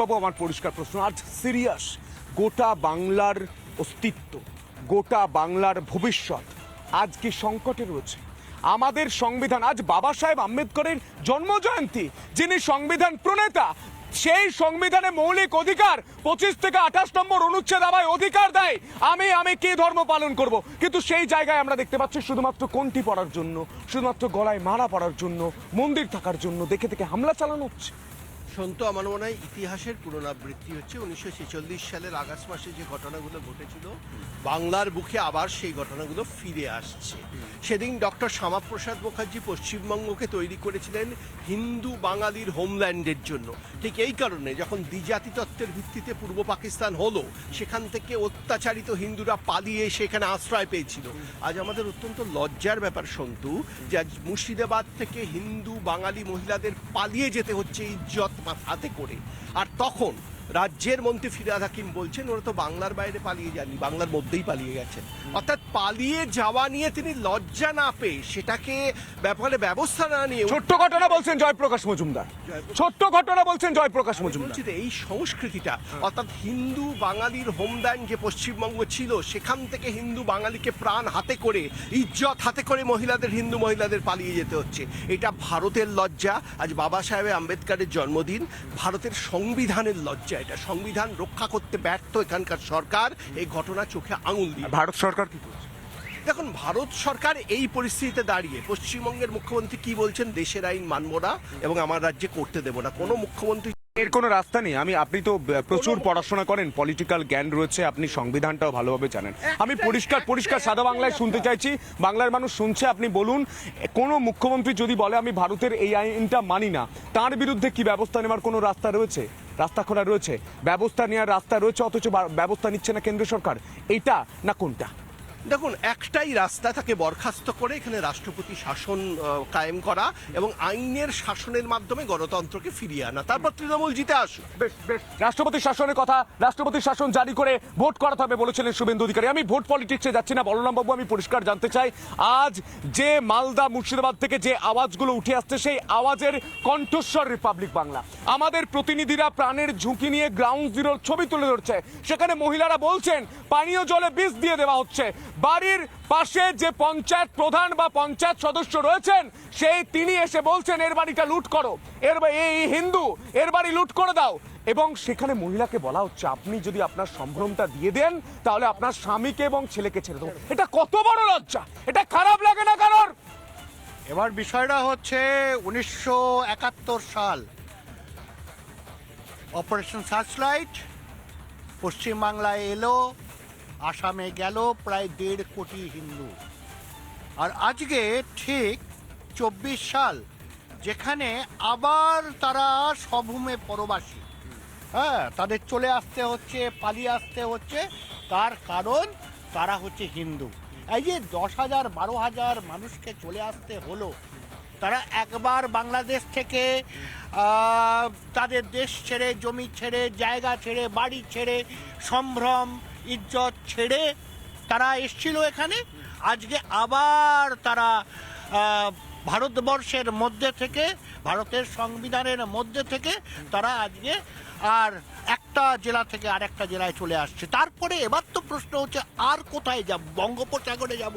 বাবু আমার পরিষ্কার প্রশ্ন। আজ সিরিয়াস, গোটা বাংলার অস্তিত্ব, গোটা বাংলার ভবিষ্যৎ আজ কি সংকটে রয়েছে? আমাদের সংবিধান, আজ বাবা সাহেব আম্বেদকরের জন্মজয়ন্তী, যিনি সংবিধান প্রণেতা, সেই সংবিধানে মৌলিক অধিকার পঁচিশ থেকে আঠাশ নম্বর অনুচ্ছেদ আমায় অধিকার দেয়। আমি আমি কি ধর্ম পালন করব? কিন্তু সেই জায়গায় আমরা দেখতে পাচ্ছি শুধুমাত্র কোনটি পড়ার জন্য, শুধুমাত্র গলায় মারা পড়ার জন্য, মন্দির থাকার জন্য, দেখে দেখে হামলা চালানো হচ্ছে। সন্ত আমার মনে হয় ইতিহাসের পুনরাবৃত্তি হচ্ছে উনিশশো ছেচল্লিশ সালের আগস্ট মাসে যে ঘটনাগুলো ঘটেছিল বাংলার বুকে আবার সেই ঘটনাগুলো ফিরে আসছে। সেদিন ডক্টর শ্যামাপ্রসাদ মুখার্জি পশ্চিমবঙ্গকে তৈরি করেছিলেন হিন্দু বাঙালির হোমল্যান্ডের জন্য। ঠিক এই কারণে যখন দ্বিজাতি তত্ত্বের ভিত্তিতে পূর্ব পাকিস্তান হলো সেখান থেকে অত্যাচারিত হিন্দুরা পালিয়ে সেখানে আশ্রয় পেয়েছিল। আজ আমাদের অত্যন্ত লজ্জার ব্যাপার সন্তু যে আজ মুর্শিদাবাদ থেকে হিন্দু বাঙালি মহিলাদের পালিয়ে যেতে হচ্ছে ইজ্জত হাতে করে। আর তখন রাজ্যের মন্ত্রী ফিরাদ হাকিম বলছেন ওরা তো বাংলার বাইরে পালিয়ে যাননি বাংলার মধ্যেই পালিয়ে গেছেন অর্থাৎ পালিয়ে যাওয়া নিয়ে তিনি লজ্জা না পেয়ে সেটাকে ব্যাপারে ব্যবস্থা না নিয়ে ছোট্ট ঘটনা বলছেন জয়প্রকাশ মজুমদার। ছোট্ট ঘটনা বলছেন জয়প্রকাশ মজুমদার। এই সংস্কৃতিটা অর্থাৎ হিন্দু বাঙালির হোমল্যান্ড যে পশ্চিমবঙ্গ ছিল সেখান থেকে হিন্দু বাঙালিকে প্রাণ হাতে করে ইজ্জত হাতে করে মহিলাদের হিন্দু মহিলাদের পালিয়ে যেতে হচ্ছে। এটা ভারতের লজ্জা। আজ বাবা সাহেব আম্বেদকারের জন্মদিন ভারতের সংবিধানের লজ্জা। এটা সংবিধান রক্ষা করতে ব্যর্থ এখানকার সরকার এই ঘটনা চোখে আঙুল দিয়ে। ভারত সরকার কি করছে দেখুন ভারত সরকার এই পরিস্থিতিতে দাঁড়িয়ে পশ্চিমবঙ্গের মুখ্যমন্ত্রী কি বলছেন দেশের আইন মানব না এবং আমার রাজ্যে করতে দেব না। কোনো মুখ্যমন্ত্রী এর কোনো রাস্তা নেই। আমি আপনি তো প্রচুর পড়াশোনা করেন পলিটিক্যাল জ্ঞান রয়েছে আপনি সংবিধানটাও ভালোভাবে জানেন। আমি পরিষ্কার পরিষ্কার সাদা বাংলায় শুনতে চাইছি। বাংলার মানুষ শুনছে আপনি বলুন কোনো মুখ্যমন্ত্রী যদি বলে আমি ভারতের এই আইনটা মানি না তার বিরুদ্ধে কি ব্যবস্থা নেওয়ার কোনো রাস্তা রয়েছে? রাস্তা খোলা রয়েছে? ব্যবস্থা নেওয়ার রাস্তা রয়েছে অথচ ব্যবস্থা নিচ্ছে না কেন্দ্র সরকার? এইটা না কোনটা? দেখুন, একটাই রাস্তা তাকে বরখাস্ত করে এখানে রাষ্ট্রপতি শাসন কায়েম করা এবং আইনের শাসনের মাধ্যমে গণতন্ত্রকে ফিরিয়ে আনা। তারপর তৃণমূল জিতে বেশ রাষ্ট্রপতি শাসনের কথা রাষ্ট্রপতি শাসন জারি করে ভোট করাতে হবে বলেছিলেন শুভেন্দু অধিকারী। আমি ভোট পলিটিক্সে যাচ্ছি না বলরাম বাবু আমি পরিষ্কার জানতে চাই, আজ যে মালদা, মুর্শিদাবাদ থেকে যে আওয়াজগুলো উঠে আসছে, সেই আওয়াজের কণ্ঠস্বর রিপাবলিক বাংলা আমাদের প্রতিনিধিরা প্রাণের ঝুঁকি নিয়ে গ্রাউন্ড জিরোর ছবি তুলে ধরছে। সেখানে মহিলারা বলছেন, পানীয় জলে বিষ দিয়ে দেওয়া হচ্ছে। বাড়ির পাশে যে পঞ্চায়েত প্রধান বা পঞ্চায়েত সদস্য রয়েছেন, সেই তিনি এসে বলছেন, এর বাড়িটা লুট করো। এর এই হিন্দু, এর বাড়ি লুট করে দাও। এবং সেখানে মহিলাকে বলা হচ্ছে, আপনি যদি আপনার সম্ভ্রমটা দিয়ে দেন, তাহলে আপনার স্বামীকে এবং ছেলেকে ছেড়ে দেবো। এটা কত বড় লজ্জা! এটা খারাপ লাগে না কারোর? এবার বিষয়টা হচ্ছে, উনিশশো একাত্তর সাল অপারেশন সার্চলাইট পশ্চিমবাংলায় এলো আসামে গেল প্রায় দেড় কোটি হিন্দু। আর আজকে ঠিক চব্বিশ সাল, যেখানে আবার তারা স্বভূমে পরবাসী। হ্যাঁ তাদের চলে আসতে হচ্ছে, পালিয়ে আসতে হচ্ছে। তার কারণ তারা হচ্ছে হিন্দু। এই যে দশ হাজার, বারো হাজার মানুষকে চলে আসতে হলো তারা একবার বাংলাদেশ থেকে তাদের দেশ ছেড়ে, জমি ছেড়ে, জায়গা ছেড়ে, বাড়ি ছেড়ে, সম্ভ্রম, ইজ্জত ছেড়ে তারা এসছিল এখানে। আজকে আবার তারা ভারতবর্ষের মধ্যে থেকে, ভারতের সংবিধানের মধ্যে থেকে তারা আজকে আর একটা জেলা থেকে আর একটা জেলায় চলে আসছে। তারপরে এবার তো প্রশ্ন হচ্ছে, আর কোথায় যাব? বঙ্গোপসাগরে যাব?